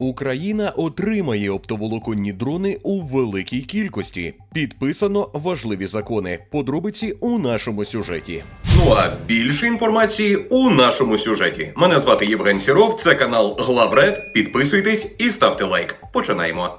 Україна отримає оптоволоконні дрони у великій кількості. Підписано важливі закони. Подробиці у нашому сюжеті. Ну а більше інформації у нашому сюжеті. Мене звати Євген Сіров. Це канал Главред. Підписуйтесь і ставте лайк. Починаємо.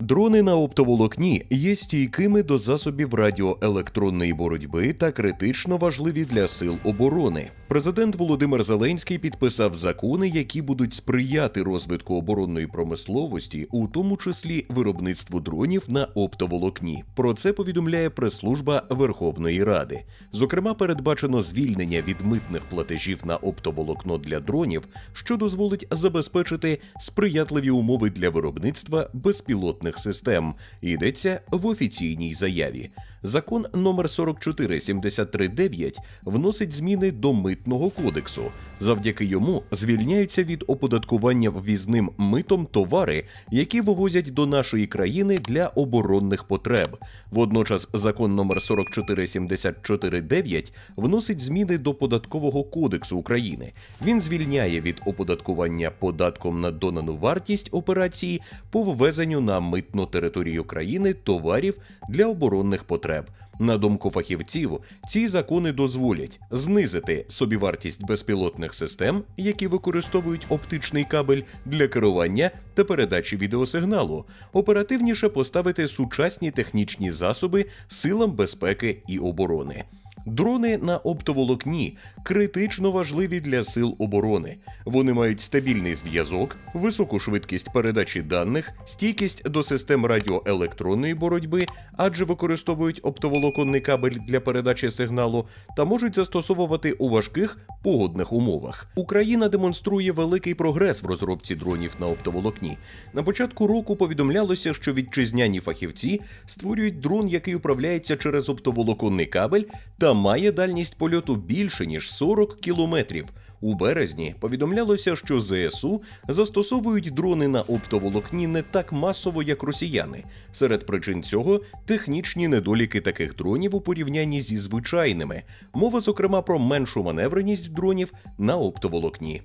Дрони на оптоволокні є стійкими до засобів радіоелектронної боротьби та критично важливі для сил оборони. Президент Володимир Зеленський підписав закони, які будуть сприяти розвитку оборонної промисловості, у тому числі виробництву дронів на оптоволокні. Про це повідомляє прес-служба Верховної Ради. Зокрема, передбачено звільнення від митних платежів на оптоволокно для дронів, що дозволить забезпечити сприятливі умови для виробництва безпілотних систем. Йдеться в офіційній заяві. Закон номер 44739 вносить зміни до митного кодексу. Завдяки йому звільняються від оподаткування ввізним митом товари, які вивозять до нашої країни для оборонних потреб. Водночас закон номер 44749 вносить зміни до податкового кодексу України. Він звільняє від оподаткування податком на донану вартість операції по ввезенню на митну територію країни товарів для оборонних потреб. На думку фахівців, ці закони дозволять знизити собівартість безпілотних систем, які використовують оптичний кабель для керування та передачі відеосигналу, оперативніше поставити сучасні технічні засоби силам безпеки і оборони. Дрони на оптоволокні критично важливі для сил оборони. Вони мають стабільний зв'язок, високу швидкість передачі даних, стійкість до систем радіоелектронної боротьби, адже використовують оптоволоконний кабель для передачі сигналу, та можуть застосовувати у важких погодних умовах. Україна демонструє великий прогрес в розробці дронів на оптоволокні. На початку року повідомлялося, що вітчизняні фахівці створюють дрон, який управляється через оптоволоконний кабель та має дальність польоту більше ніж 40 кілометрів. У березні повідомлялося, що ЗСУ застосовують дрони на оптоволокні не так масово, як росіяни. Серед причин цього технічні недоліки таких дронів у порівнянні зі звичайними. Мова, зокрема, про меншу маневреність дронів на оптоволокні.